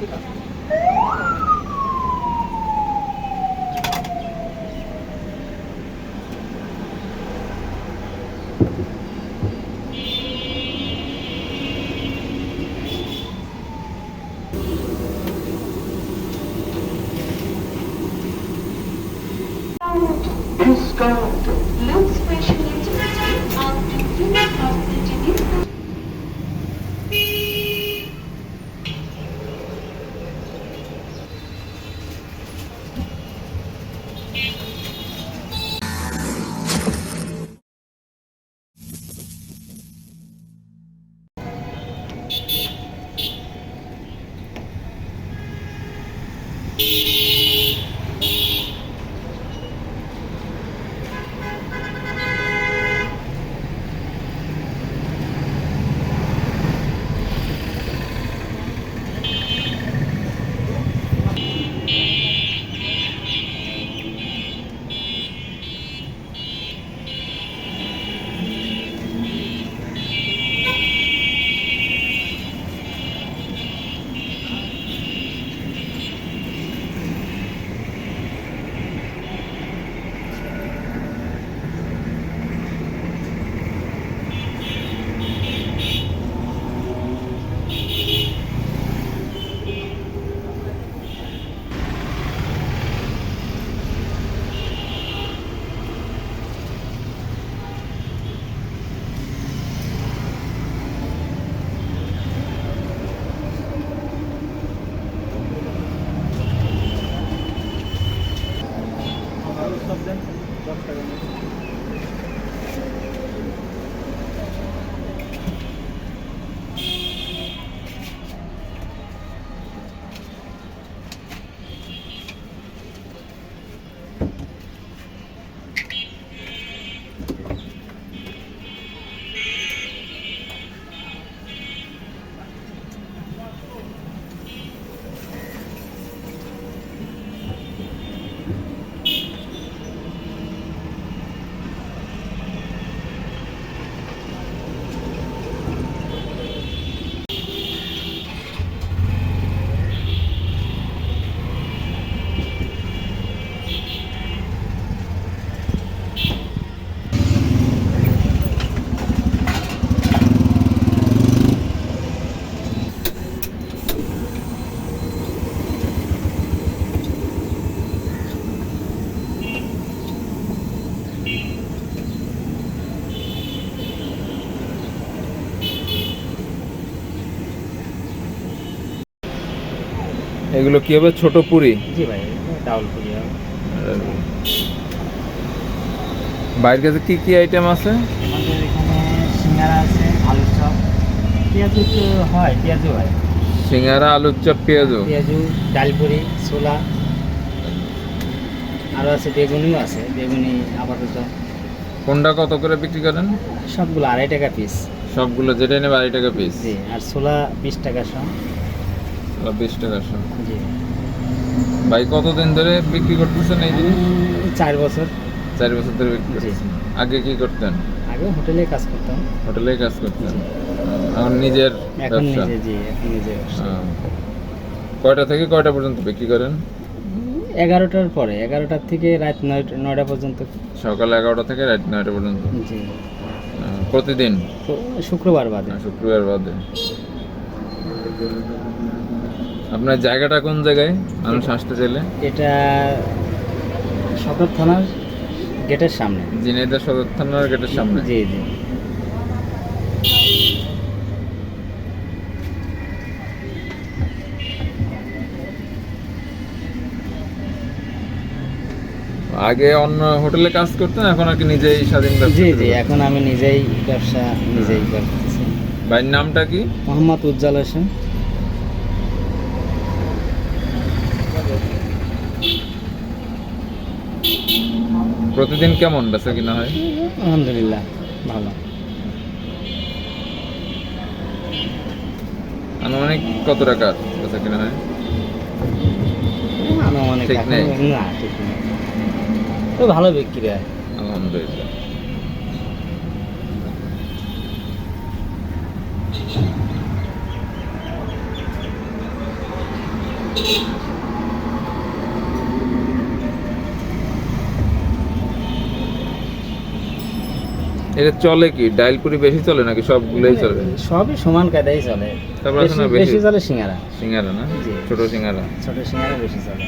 ছিল you এগুলো কি হবে? ছোট পুরি? জি ভাই ডাউল পুরি বাইরের কাছে কি কি আইটেম আছে? আমাদের এখানে সিঙ্গারা আছে আলুর চপ। পেঁয়াজু হয় পেঁয়াজু হয়। সিঙ্গারা আলুর চপ পেঁয়াজু? পেঁয়াজু ডালপুরি ছোলা। আরও আছে বেগুনিও আছে বেগুনি আপাতত। কোনটা কত করে বিক্রি করেন? সবগুলো আড়াই টাকা পিস সবগুলো যেটা নেবে আড়াই টাকা পিস জি আর ছোলা বিশ টাকা সব বিশ টাকা সব জি। ভাই কতদিন ধরে বিক্রি করতেছেন এই জিনিস? চার বছর। চার বছর ধরে বিক্রি। করতেছেন। আগে কি করতেন? আগে হোটেলে কাজ করতাম। হোটেলে কাজ করতেন? এখন নিজের এখন নিজে জি এখন নিজে কয়টা থেকে কয়টা পর্যন্ত বিক্রি করেন? এগারোটার পরে এগারোটার থেকে রাত নয়টা পর্যন্ত। সকাল এগারোটা থেকে রাত নয়টা পর্যন্ত? জি। প্রতিদিন? শুক্রবার বাদে। শুক্রবার বাদে। আপনার জায়গাটা কোন জায়গায়? মানুষ আসতে চাইলে? এটা সদর থানার গেটের সামনে। জিনেদা সদর থানার গেটের সামনে? জি জি। আগে অন্য হোটেলে কাজ করতেন এখন আর কি নিজেই স্বাধীন ব্যবসা জি জি এখন আমি নিজেই ব্যবসা নিজেই করতেছি। ভাইয়ের নামটা কি? মোহাম্মদ উজ্জ্বল হোসেন। প্রতিদিন কেমন বেচা কিনা হয়? আলহামদুলিল্লাহ ভালো। আনুমানিক কত টাকার বেচা কিনা হয়? আনুমানিক ঠিক নেই? না ঠিক নেই। তো ভালো বিক্রি হয়। আলহামদুলিল্লাহ। এটা চলে কি? ডাইলপুরি বেশি চলে নাকি সবগুলোই চলে? সবই সমান কায়দায় চলে। তারপর আছে না বেশি- চলে সিঙ্গারা। সিঙ্গারা না? জি। ছোট সিঙ্গারা। ছোট সিঙ্গারা বেশি চলে।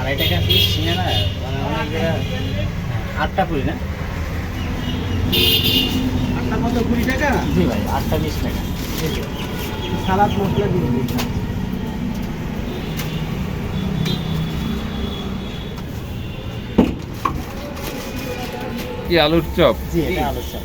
আড়াই টাকা পিস সিঙ্গারা? মানে অনেক জায়গায় আটটা কুড়ি না? আটটা কত কুড়ি টাকা? জি ভাই আটটা বিশ টাকা। সালাদ মশলা দিয়ে দিই কি আলুর চপ? জি এটা আলুর চপ।